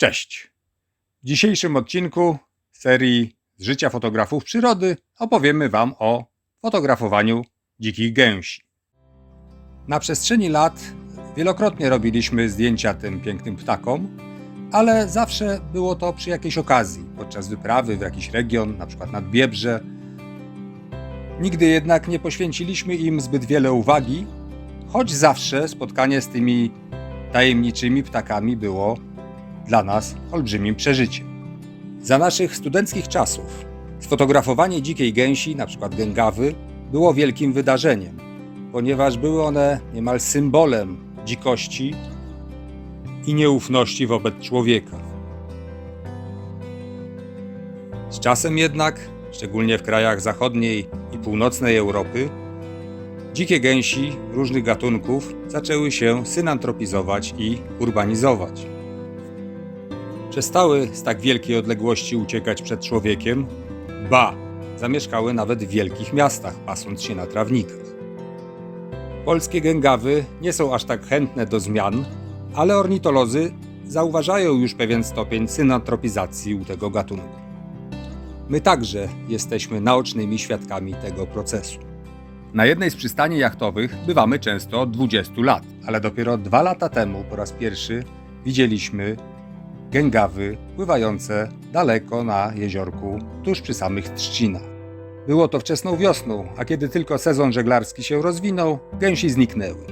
Cześć! W dzisiejszym odcinku serii z życia fotografów przyrody opowiemy Wam o fotografowaniu dzikich gęsi. Na przestrzeni lat wielokrotnie robiliśmy zdjęcia tym pięknym ptakom, ale zawsze było to przy jakiejś okazji, podczas wyprawy w jakiś region, na przykład nad Biebrze. Nigdy jednak nie poświęciliśmy im zbyt wiele uwagi, choć zawsze spotkanie z tymi tajemniczymi ptakami było dla nas olbrzymim przeżyciem. Za naszych studenckich czasów sfotografowanie dzikiej gęsi, przykład gęgawy, było wielkim wydarzeniem, ponieważ były one niemal symbolem dzikości i nieufności wobec człowieka. Z czasem jednak, szczególnie w krajach zachodniej i północnej Europy, dzikie gęsi różnych gatunków zaczęły się synantropizować i urbanizować. Przestały z tak wielkiej odległości uciekać przed człowiekiem, ba, zamieszkały nawet w wielkich miastach, pasąc się na trawnikach. Polskie gęgawy nie są aż tak chętne do zmian, ale ornitolodzy zauważają już pewien stopień synantropizacji u tego gatunku. My także jesteśmy naocznymi świadkami tego procesu. Na jednej z przystani jachtowych bywamy często od 20 lat, ale dopiero dwa lata temu po raz pierwszy widzieliśmy gęgawy pływające daleko na jeziorku, tuż przy samych trzcinach. Było to wczesną wiosną, a kiedy tylko sezon żeglarski się rozwinął, gęsi zniknęły.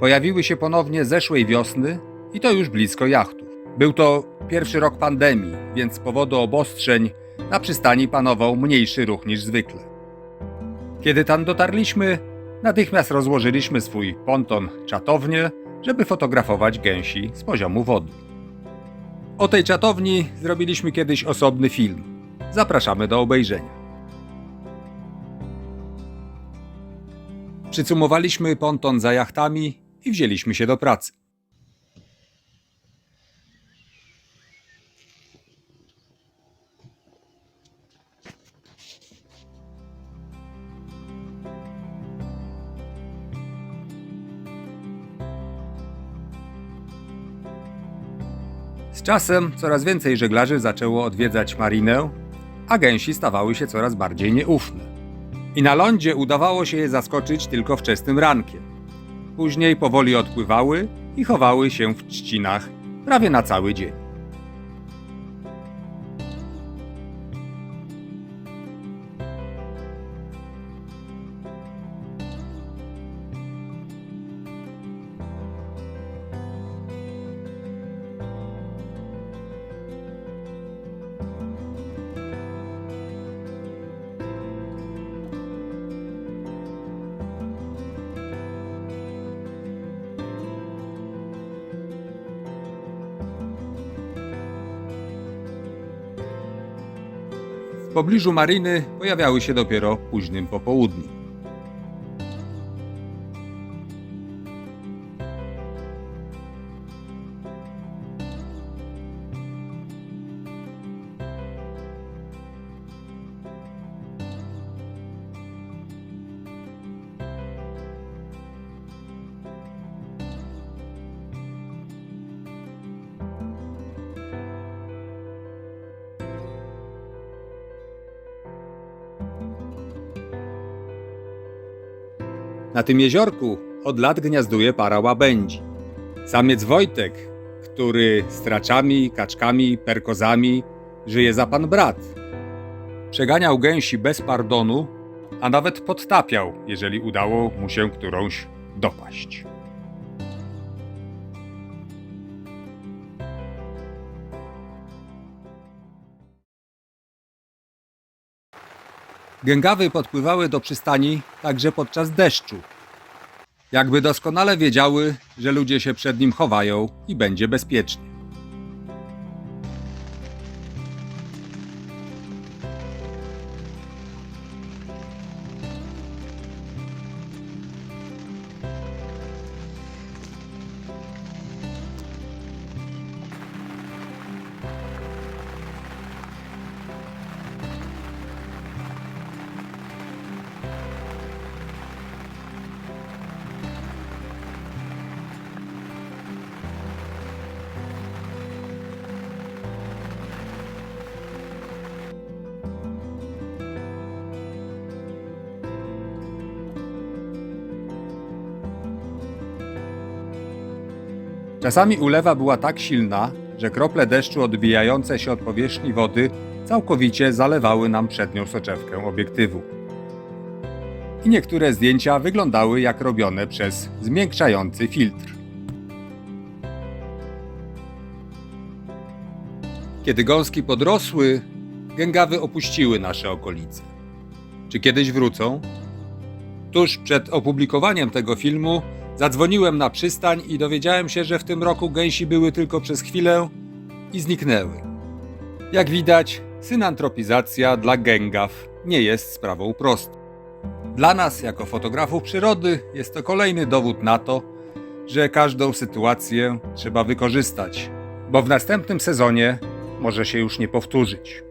Pojawiły się ponownie zeszłej wiosny i to już blisko jachtów. Był to pierwszy rok pandemii, więc z powodu obostrzeń na przystani panował mniejszy ruch niż zwykle. Kiedy tam dotarliśmy, natychmiast rozłożyliśmy swój ponton czatownię, żeby fotografować gęsi z poziomu wody. O tej czatowni zrobiliśmy kiedyś osobny film. Zapraszamy do obejrzenia. Przycumowaliśmy ponton za jachtami i wzięliśmy się do pracy. Z czasem coraz więcej żeglarzy zaczęło odwiedzać marinę, a gęsi stawały się coraz bardziej nieufne. I na lądzie udawało się je zaskoczyć tylko wczesnym rankiem. Później powoli odpływały i chowały się w trzcinach prawie na cały dzień. Pobliżu mariny pojawiały się dopiero późnym popołudniu. Na tym jeziorku od lat gniazduje para łabędzi. Samiec Wojtek, który z traczami, kaczkami, perkozami żyje za pan brat. Przeganiał gęsi bez pardonu, a nawet podtapiał, jeżeli udało mu się którąś dopaść. Gęgawy podpływały do przystani także podczas deszczu. Jakby doskonale wiedziały, że ludzie się przed nim chowają i będzie bezpiecznie. Czasami ulewa była tak silna, że krople deszczu odbijające się od powierzchni wody całkowicie zalewały nam przednią soczewkę obiektywu. I niektóre zdjęcia wyglądały jak robione przez zmiękczający filtr. Kiedy gąski podrosły, gęgawy opuściły nasze okolice. Czy kiedyś wrócą? Tuż przed opublikowaniem tego filmu zadzwoniłem na przystań i dowiedziałem się, że w tym roku gęsi były tylko przez chwilę i zniknęły. Jak widać, synantropizacja dla gęgaw nie jest sprawą prostą. Dla nas, jako fotografów przyrody, jest to kolejny dowód na to, że każdą sytuację trzeba wykorzystać, bo w następnym sezonie może się już nie powtórzyć.